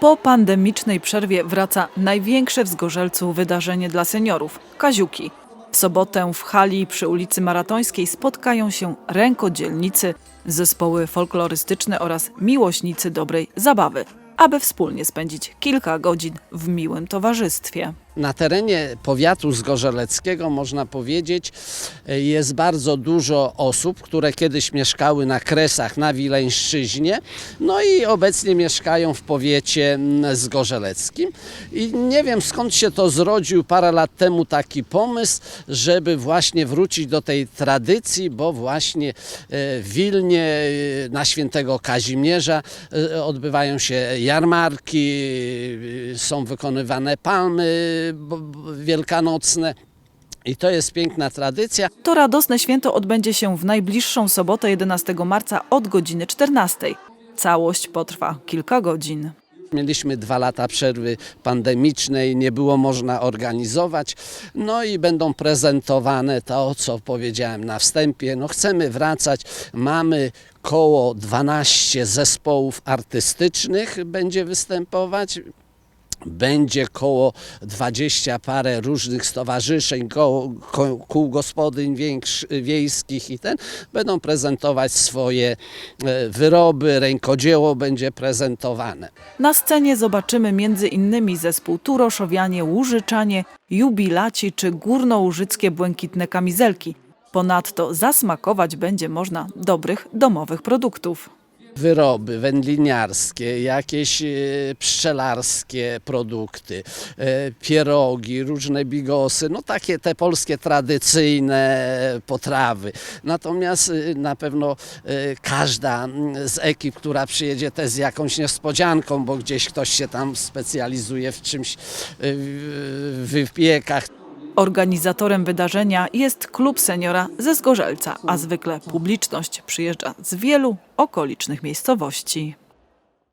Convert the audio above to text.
Po pandemicznej przerwie wraca największe w Zgorzelcu wydarzenie dla seniorów – Kaziuki. W sobotę w hali przy ulicy Maratońskiej spotkają się rękodzielnicy, zespoły folklorystyczne oraz miłośnicy dobrej zabawy, aby wspólnie spędzić kilka godzin w miłym towarzystwie. Na terenie powiatu zgorzeleckiego można powiedzieć jest bardzo dużo osób, które kiedyś mieszkały na Kresach na Wileńszczyźnie, no i obecnie mieszkają w powiecie zgorzeleckim. I nie wiem skąd się to zrodził parę lat temu taki pomysł, żeby właśnie wrócić do tej tradycji, bo właśnie e, w Wilnie e, na świętego Kazimierza e, odbywają się jarmarki, e, są wykonywane palmy wielkanocne. I to jest piękna tradycja. To radosne święto odbędzie się w najbliższą sobotę 11 marca od godziny 14. Całość potrwa kilka godzin. Mieliśmy dwa lata przerwy pandemicznej, nie było można organizować. No i będą prezentowane to, co powiedziałem na wstępie. No chcemy wracać. Mamy koło 12 zespołów artystycznych będzie występować. Będzie koło 20 parę różnych stowarzyszeń, koło, ko, kół gospodyń większ, wiejskich i ten będą prezentować swoje e, wyroby, rękodzieło będzie prezentowane. Na scenie zobaczymy między innymi zespół Turoszowianie, Łużyczanie, Jubilaci czy Górnołużyckie Błękitne Kamizelki. Ponadto zasmakować będzie można dobrych domowych produktów. Wyroby wędliniarskie, jakieś e, pszczelarskie produkty, e, pierogi, różne bigosy, no takie te polskie tradycyjne potrawy. Natomiast e, na pewno każda z ekip, która przyjedzie też z jakąś niespodzianką, bo gdzieś ktoś się tam specjalizuje w czymś, w wypiekach, Organizatorem wydarzenia jest klub seniora ze Zgorzelca, a zwykle publiczność przyjeżdża z wielu okolicznych miejscowości.